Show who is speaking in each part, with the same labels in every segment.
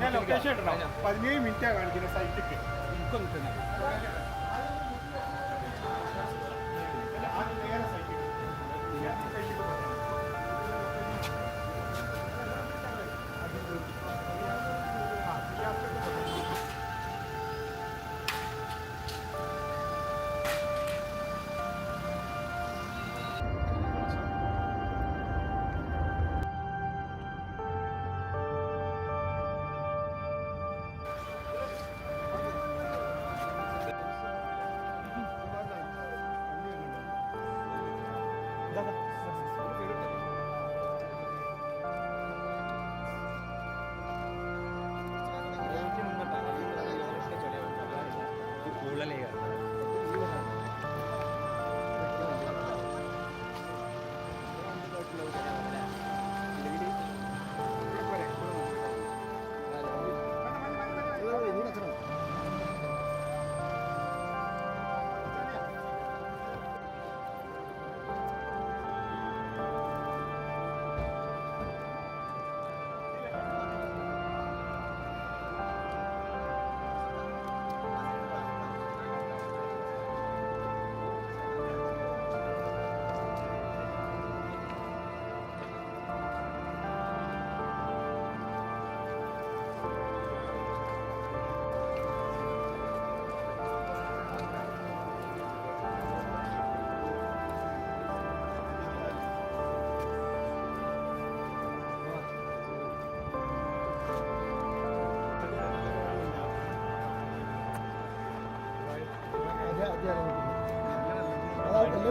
Speaker 1: ഞാൻ ലൊക്കേഷൻ ഇടണം. പതിനേഴ് മിനിറ്റാണ് കാണിക്കുന്നത് സൈറ്റിക്ക്
Speaker 2: എല്ലാവരും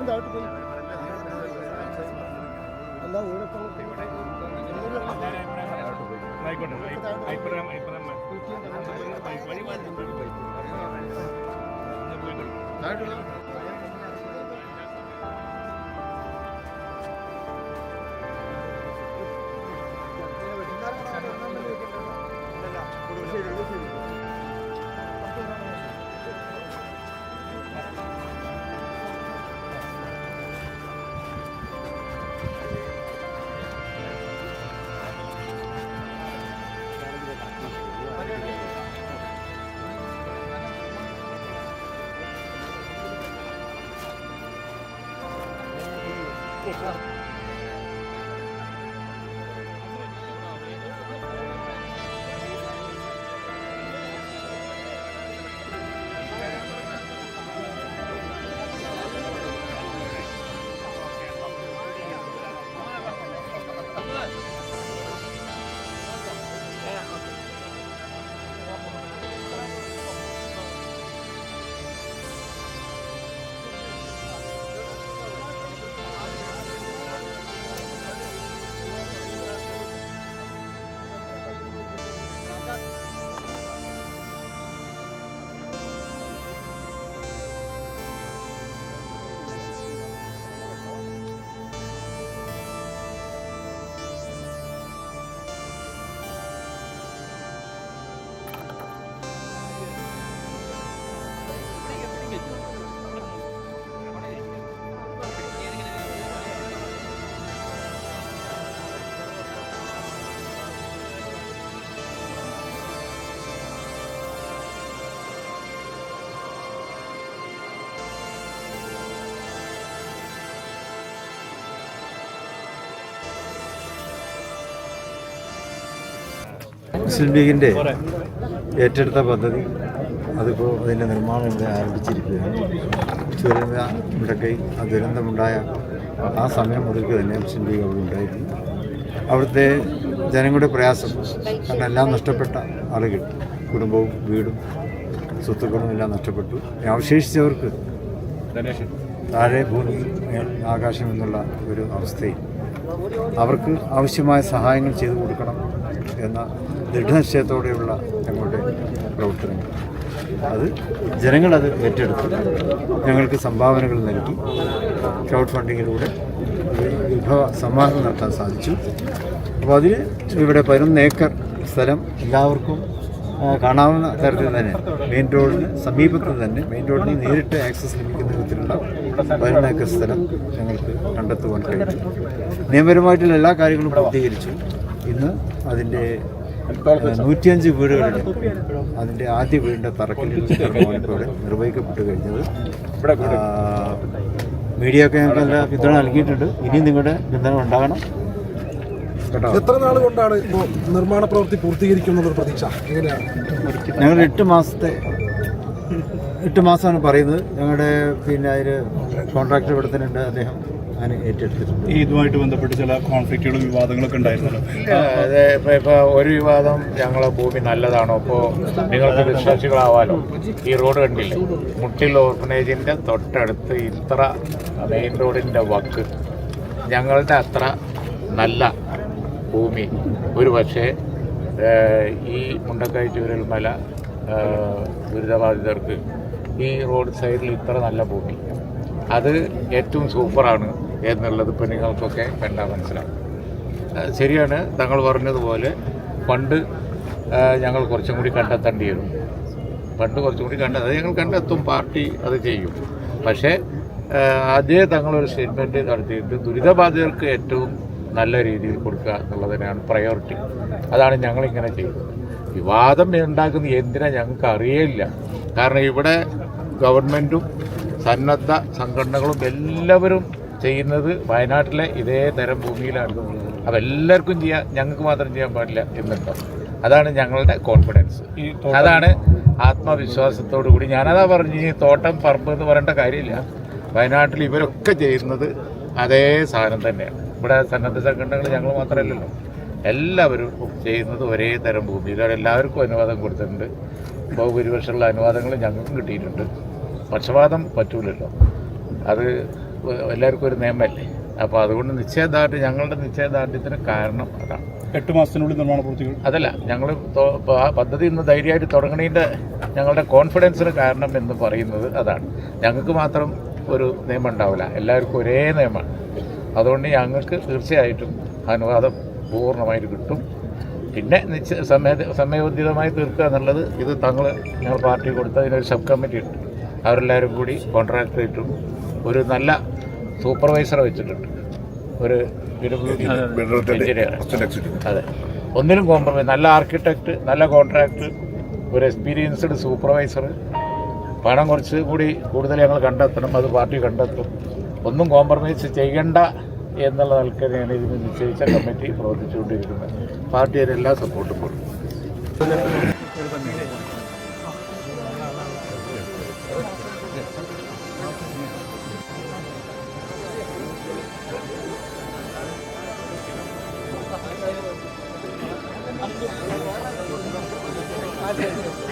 Speaker 2: താഴോട്ട് പോയി. അല്ല ഊഴപ്പം
Speaker 1: ശരി അഭിപ്രായം Thank you.
Speaker 3: മുസ്ലിം ലീഗിന്റെ ഏറ്റെടുത്ത പദ്ധതി അതിപ്പോൾ അതിന്റെ നിർമ്മാണം ഇവിടെ ആരംഭിച്ചിരിക്കുകയാണ്. ചുരന്ത മുടക്കൈ ആ ദുരന്തമുണ്ടായ ആ സമയം മുതൽക്ക് തന്നെ മുസ്ലിം ലീഗ് അവിടെ ഉണ്ടായിരുന്നു. അവിടുത്തെ ജനങ്ങളുടെ പ്രയാസം കാരണം എല്ലാം നഷ്ടപ്പെട്ട ആളുകൾ കുടുംബവും വീടും സ്വത്തുക്കളും എല്ലാം നഷ്ടപ്പെട്ടു. അവശേഷിച്ചവർക്ക് താഴെ ഭൂമി ആകാശം എന്നുള്ള ഒരു അവസ്ഥയിൽ അവർക്ക് ആവശ്യമായ സഹായങ്ങൾ ചെയ്തു കൊടുക്കണം എന്ന ദൃഢനിശ്ചയത്തോടെയുള്ള ഞങ്ങളുടെ പ്രവർത്തനങ്ങൾ. അത് ജനങ്ങളത് ഏറ്റെടുത്തു. ഞങ്ങൾക്ക് സംഭാവനകൾ നൽകി. ക്രൗഡ് ഫണ്ടിങ്ങിലൂടെ വിഭവ സമ്മാനം നടത്താൻ സാധിച്ചു. അപ്പോൾ അതിൽ ഇവിടെ പതിനൊന്ന് ഏക്കർ സ്ഥലം എല്ലാവർക്കും കാണാവുന്ന തരത്തിൽ തന്നെ. മെയിൻ റോഡിന് സമീപത്ത് തന്നെ മെയിൻ റോഡിന് നേരിട്ട് ആക്സസ് ലഭിക്കുന്ന വിധത്തിലുള്ള പതിനൊന്ന് ഏക്കർ സ്ഥലം ഞങ്ങൾക്ക് കണ്ടെത്തുവാൻ കഴിഞ്ഞു. നിയമപരമായിട്ടുള്ള എല്ലാ കാര്യങ്ങളും പൂർത്തീകരിച്ചു. ഇന്ന് അതിന്റെ നൂറ്റിയഞ്ച് വീടുകളിൽ അതിന്റെ ആദ്യ വീടിന്റെ തറക്കല്ലിൽ ഇവിടെ നിർവഹിക്കപ്പെട്ട് കഴിഞ്ഞത്. ആ, മീഡിയ ഒക്കെ ഞങ്ങൾക്ക് നല്ല പിന്തുണ നൽകിയിട്ടുണ്ട്. ഇനിയും നിങ്ങളുടെ പിന്തുണ ഉണ്ടാകണം.
Speaker 2: എത്ര നാൾ കൊണ്ടാണ് ഇപ്പോൾ നിർമ്മാണ പ്രവൃത്തി പൂർത്തീകരിക്കുന്നത് പ്രതീക്ഷ? എങ്ങനെയാണ്?
Speaker 3: ഞങ്ങൾ എട്ട് മാസത്തെ എട്ട് മാസമാണ് പറയുന്നത്. ഞങ്ങളുടെ പിന്നെ അതിൽ കോൺട്രാക്ടർ ഇവിടെ തന്നെ ഉണ്ട് അദ്ദേഹം. ഏറ്റെടുത്തിട്ടുണ്ട്.
Speaker 1: ഇതുമായിട്ട് ബന്ധപ്പെട്ട് ചില കോൺഫ്ലിക്റ്റുകളും വിവാദങ്ങളൊക്കെ ഉണ്ടായിരുന്നല്ലോ?
Speaker 4: അതെ ഇപ്പൊ ഇപ്പൊ ഒരു വിവാദം ഞങ്ങളെ ഭൂമി നല്ലതാണോ? അപ്പോൾ നിങ്ങൾക്ക് വിശ്വാസികളാവാലോ? ഈ റോഡ് കണ്ടില്ലേ? മുട്ടിൽ ഓർഫനേജിന്റെ തൊട്ടടുത്ത് ഇത്ര മെയിൻ റോഡിന്റെ വക്ക്. ഞങ്ങളുടെ അത്ര നല്ല ഭൂമി. ഒരു പക്ഷേ ഈ മുണ്ടക്കൈ ചൂരൽ മല ദുരിതബാധിതർക്ക് ഈ റോഡ് സൈഡിൽ ഇത്ര നല്ല ഭൂമി. അത് ഏറ്റവും സൂപ്പറാണ് എന്നുള്ളത് ഇപ്പം നിങ്ങൾക്കൊക്കെ കണ്ടാൽ മനസ്സിലാവും. ശരിയാണ് തങ്ങൾ പറഞ്ഞതുപോലെ പണ്ട് ഞങ്ങൾ കുറച്ചും കൂടി കണ്ടെത്തേണ്ടി വരും. ഫണ്ട് കുറച്ചും കൂടി കണ്ട അത് ഞങ്ങൾ കണ്ടെത്തും പാർട്ടി അത് ചെയ്യും. പക്ഷേ അതേ തങ്ങളൊരു സ്റ്റേറ്റ്മെന്റ് നടത്തിയിട്ട് ദുരിതബാധിതർക്ക് ഏറ്റവും നല്ല രീതിയിൽ കൊടുക്കുക എന്നുള്ളതിനാണ് പ്രയോറിറ്റി അതാണ് ഞങ്ങളിങ്ങനെ ചെയ്തത്. വിവാദം ഉണ്ടാക്കുന്ന എന്തിനാ ഞങ്ങൾക്ക് അറിയില്ല കാരണം ഇവിടെ ഗവൺമെന്റും സന്നദ്ധ സംഘടനകളും എല്ലാവരും ചെയ്യുന്നത് വയനാട്ടിലെ ഇതേ തരം ഭൂമിയിലാണ്. അപ്പം എല്ലാവർക്കും ചെയ്യാം ഞങ്ങൾക്ക് മാത്രം ചെയ്യാൻ പാടില്ല എന്നുണ്ടോ? അതാണ് ഞങ്ങളുടെ കോൺഫിഡൻസ് അതാണ് ആത്മവിശ്വാസത്തോടു കൂടി. ഞാനതാ പറഞ്ഞു ഈ തോട്ടം പറമ്പ് എന്ന് പറയേണ്ട കാര്യമില്ല. വയനാട്ടിൽ ഇവരൊക്കെ ചെയ്യുന്നത് അതേ സാധനം തന്നെയാണ്. ഇവിടെ സന്നദ്ധ സംഘടനകൾ ഞങ്ങൾ മാത്രമല്ലല്ലോ. എല്ലാവരും ചെയ്യുന്നത് ഒരേ തരം ഭൂമി ഇതാണ് എല്ലാവർക്കും അനുവാദം കൊടുത്തിട്ടുണ്ട്. ബഹുഭൂരിപക്ഷമുള്ള അനുവാദങ്ങൾ ഞങ്ങൾക്കും കിട്ടിയിട്ടുണ്ട്. പക്ഷപാതം പറ്റൂലല്ലോ. അത് എല്ലാവർക്കും ഒരു നിയമമല്ലേ അപ്പോൾ അതുകൊണ്ട് നിശ്ചയദാർഢ്യം ഞങ്ങളുടെ നിശ്ചയദാർഢ്യത്തിന് കാരണം അതാണ്.
Speaker 1: എട്ട് മാസത്തിനുള്ളിൽ നിർമ്മാണ പൂർത്തികൾ.
Speaker 4: അതല്ല ഞങ്ങൾ ആ പദ്ധതി ഇന്ന് ധൈര്യമായിട്ട് തുടങ്ങണതിന്റെ ഞങ്ങളുടെ കോൺഫിഡൻസിന് കാരണം എന്ന് പറയുന്നത് അതാണ്. ഞങ്ങൾക്ക് മാത്രം ഒരു നിയമം ഉണ്ടാവില്ല. എല്ലാവർക്കും ഒരേ നിയമമാണ്. അതുകൊണ്ട് ഞങ്ങൾക്ക് തീർച്ചയായിട്ടും അനുവാദം പൂർണമായിട്ട് കിട്ടും. പിന്നെ നിശ്ചയ സമയ സമയോചിതമായി തീർക്കുക എന്നുള്ളത് ഇത് തങ്ങൾ ഞങ്ങൾ പാർട്ടി കൊടുത്ത ഇതിനൊരു സബ് കമ്മിറ്റി ഉണ്ട് അവരെല്ലാവരും കൂടി കോൺട്രാക്ടർ ഇട്ടും ഒരു നല്ല സൂപ്പർവൈസറെ വെച്ചിട്ടുണ്ട്. ഒരു എഞ്ചിനീയർ അതെ. ഒന്നിനും കോംപ്രമൈസ് നല്ല ആർക്കിടെക്റ്റ് നല്ല കോൺട്രാക്ട് ഒരു എക്സ്പീരിയൻസ്ഡ് സൂപ്പർവൈസർ പണം കുറച്ച് കൂടി കൂടുതൽ ഞങ്ങൾ കണ്ടെത്തണം അത് പാർട്ടി കണ്ടെത്തും. ഒന്നും കോംപ്രമൈസ് ചെയ്യണ്ട എന്നുള്ള നിലക്കാണ് ഇതിന് നിശ്ചയിച്ച കമ്മിറ്റി പ്രവർത്തിച്ചുകൊണ്ടിരിക്കുന്നത്. പാർട്ടി അതിനെല്ലാം സപ്പോർട്ടും കൊടുക്കും. Thank you.